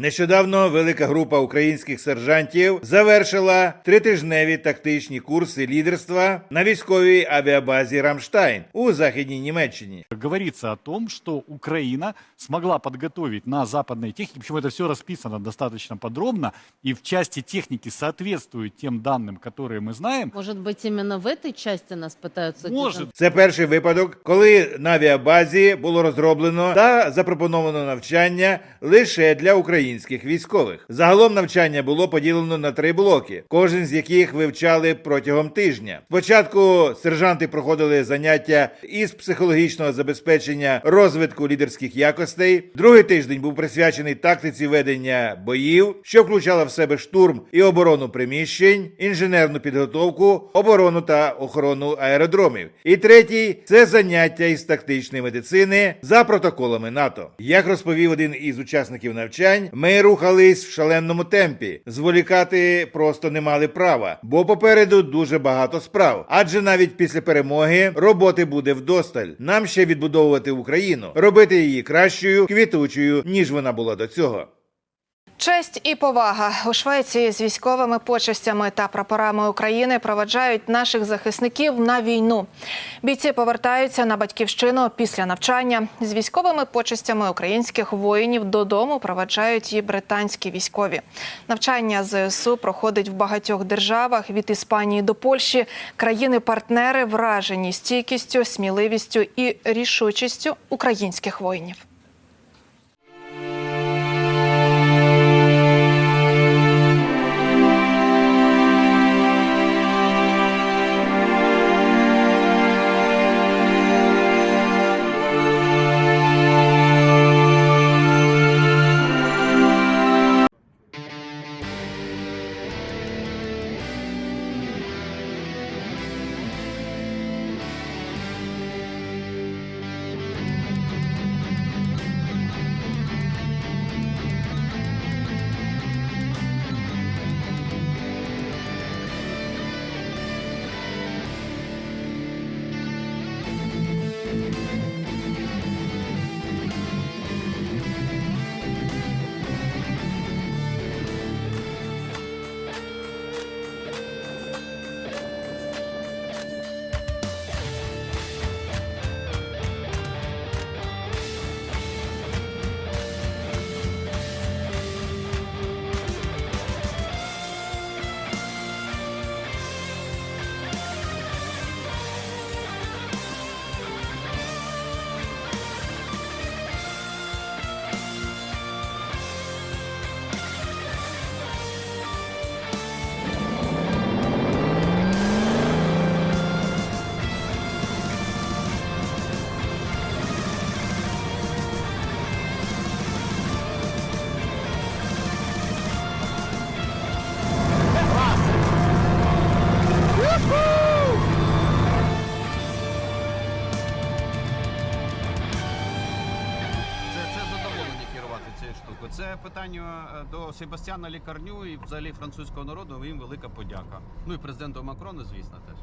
Нещодавно велика група українських сержантів завершила тритижневі тактичні курси лідерства на військовій авіабазі Рамштайн у західній Німеччині. Говорится о том, что Украина смогла подготовить на западной технике, причем это все расписано достаточно подробно, и в части техники соответствует тем данным, которые мы знаем. Может быть, именно в этой части нас пытаются... Может. Це перший випадок, коли на авіабазі було розроблено та запропоновано навчання лише для українських військових. Загалом навчання було поділено на три блоки, кожен з яких вивчали протягом тижня. Спочатку сержанти проходили заняття із психологічного забезпечення розвитку лідерських якостей. Другий тиждень був присвячений тактиці ведення боїв, що включала в себе штурм і оборону приміщень, інженерну підготовку, оборону та охорону аеродромів. І третій це заняття із тактичної медицини за протоколами НАТО. Як розповів один із учасників навчань, ми рухались в шаленому темпі. Зволікати просто не мали права, бо попереду дуже багато справ. Адже навіть після перемоги роботи буде вдосталь. Нам ще відбудовувати Україну, робити її кращою, квітучою, ніж вона була до цього. Честь і повага у Швеції з військовими почестями та прапорами України проведжають наших захисників на війну. Бійці повертаються на батьківщину після навчання. З військовими почестями українських воїнів додому проведжають і британські військові. Навчання ЗСУ проходить в багатьох державах від Іспанії до Польщі. Країни-партнери вражені стійкістю, сміливістю і рішучістю українських воїнів. Штукою. Це питання е, до Себастьяна Лікарню і взагалі французького народу. Їм велика подяка. Ну і президенту Макрону, звісно, теж.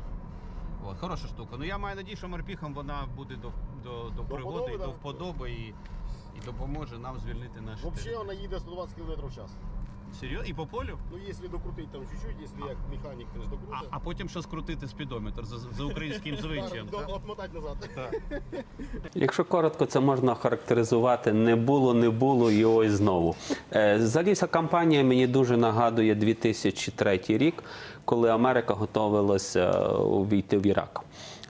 От, хороша штука. Ну я маю надію, що морпіхам вона буде до, до, до пригоди, і до вподоби і, і допоможе нам звільнити наші. Взагалі вона она їде 120 км в час. Серйозно? І по полю? Ну, якщо докрутить там чуть-чуть, якщо як механік теж А, докрутить. а потім ще скрутити спідометр за, за українським звичаєм. Да, назад. Якщо коротко, це можна характеризувати не було, не було і ось знову. Е, Взагалі ця кампанія мені дуже нагадує 2003 рік, коли Америка готувалася е, увійти в Ірак.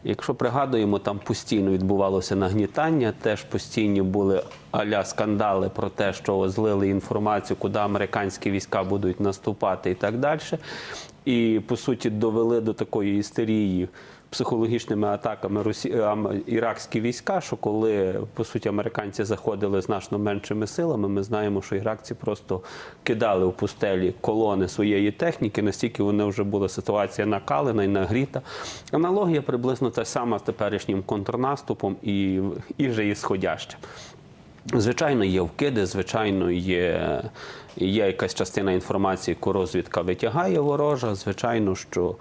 Якщо пригадуємо, там постійно відбувалося нагнітання, теж постійні були аля скандали про те, що злили інформацію, куди американські війська будуть наступати і так далі. І по суті довели до такої істерії психологічними атаками росі... іракські війська, що коли по суті американці заходили значно меншими силами, ми знаємо, що іракці просто кидали в пустелі колони своєї техніки, настільки вони вже була ситуація накалена і нагріта. Аналогія приблизно та сама з теперішнім контрнаступом і, і вже і сходящим. Звичайно, є вкиди, звичайно, є, є якась частина інформації, яку розвідка витягає ворожа. Звичайно, що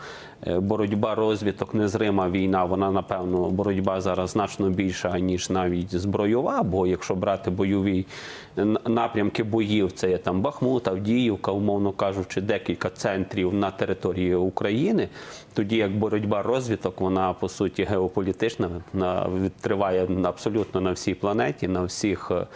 е, боротьба розвідок незрима війна, вона напевно боротьба зараз значно більша ніж навіть збройова. Бо якщо брати бойові напрямки боїв, це є там Бахмут, Авдіївка, умовно кажучи, декілька центрів на території України. Тоді як боротьба розвідок, вона по суті геополітична, вона триває абсолютно на всій планеті, на всіх е,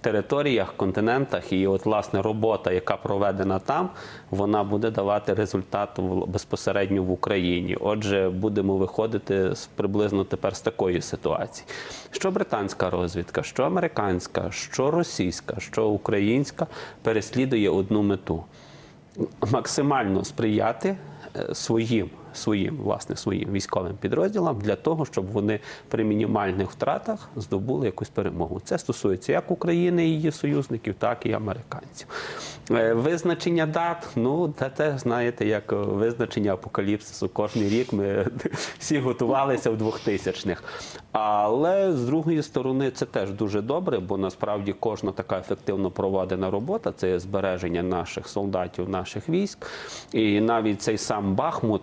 територіях, континентах. І от власне робота, яка проведена там, вона буде давати результат безпосередньо в Україні. Отже, будемо виходити з приблизно тепер з такої ситуації. Що британська розвідка, що американська, що російська, що українська переслідує одну мету максимально сприяти е, своїм, своїм, власне, своїм військовим підрозділам для того, щоб вони при мінімальних втратах здобули якусь перемогу. Це стосується як України і її союзників, так і американців. Е, Визначення дат, ну те, те знаєте, як е, визначення апокаліпсису. Кожний рік ми всі готувалися в 2000-х. Але з другої сторони, це теж дуже добре, бо насправді кожна така ефективно проведена робота це збереження наших солдатів, наших військ. І навіть цей сам Бахмут.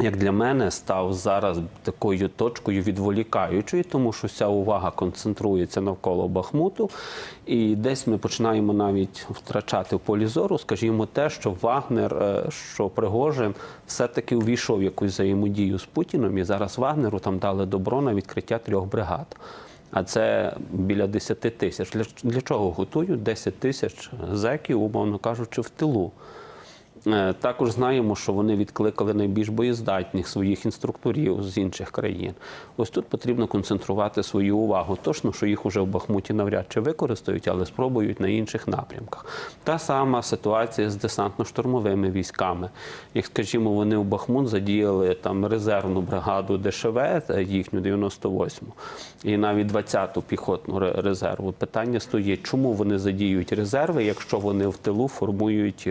Як для мене став зараз такою точкою відволікаючою, тому що вся увага концентрується навколо Бахмуту, і десь ми починаємо навіть втрачати в полі зору, скажімо, те, що Вагнер, е, що Пригожин все-таки увійшов в якусь взаємодію з Путіном, і зараз Вагнеру там дали добро на відкриття трьох бригад. А це біля 10 тисяч. Для чого готують 10 тисяч зеків, умовно кажучи, в тилу? Е, Також знаємо, що вони відкликали найбільш боєздатних своїх інструкторів з інших країн. Ось тут потрібно концентрувати свою увагу. Точно, що їх уже в Бахмуті навряд чи використають, але спробують на інших напрямках. Та сама ситуація з десантно-штурмовими військами. Як скажімо, вони в Бахмут задіяли там резервну бригаду ДШВ, е, їхню 98-му, і навіть 20-ту піхотну резерву. Питання стоїть, чому вони задіюють резерви, якщо вони в тилу формують.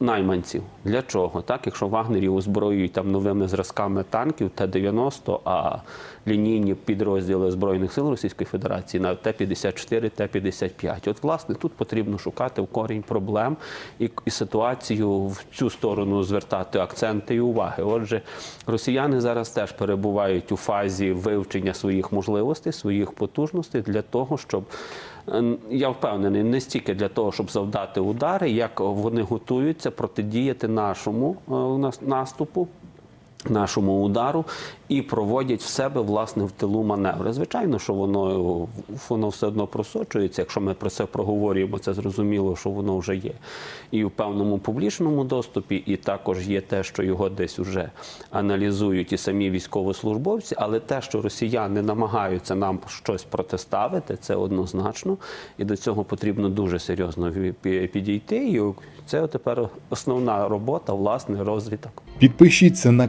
Найманців. Для чого? Так, якщо вагнерів озброюють там новими зразками танків Т-90, а лінійні підрозділи Збройних сил Російської Федерації на Т-54, Т-55. От, власне, тут потрібно шукати в корінь проблем і, і ситуацію в цю сторону звертати акценти і уваги. Отже, росіяни зараз теж перебувають у фазі вивчення своїх можливостей, своїх потужностей для того, щоб Я впевнений, не стільки для того, щоб завдати удари, як вони готуються протидіяти нашому е, нас- наступу. Нашому удару і проводять в себе власне в тилу маневри. Звичайно, що воно воно все одно просочується. Якщо ми про це проговорюємо, це зрозуміло, що воно вже є і в певному публічному доступі, і також є те, що його десь уже аналізують і самі військовослужбовці. Але те, що росіяни намагаються нам щось протиставити, це однозначно, і до цього потрібно дуже серйозно підійти. І це тепер основна робота, власне, розвиток. Підпишіться на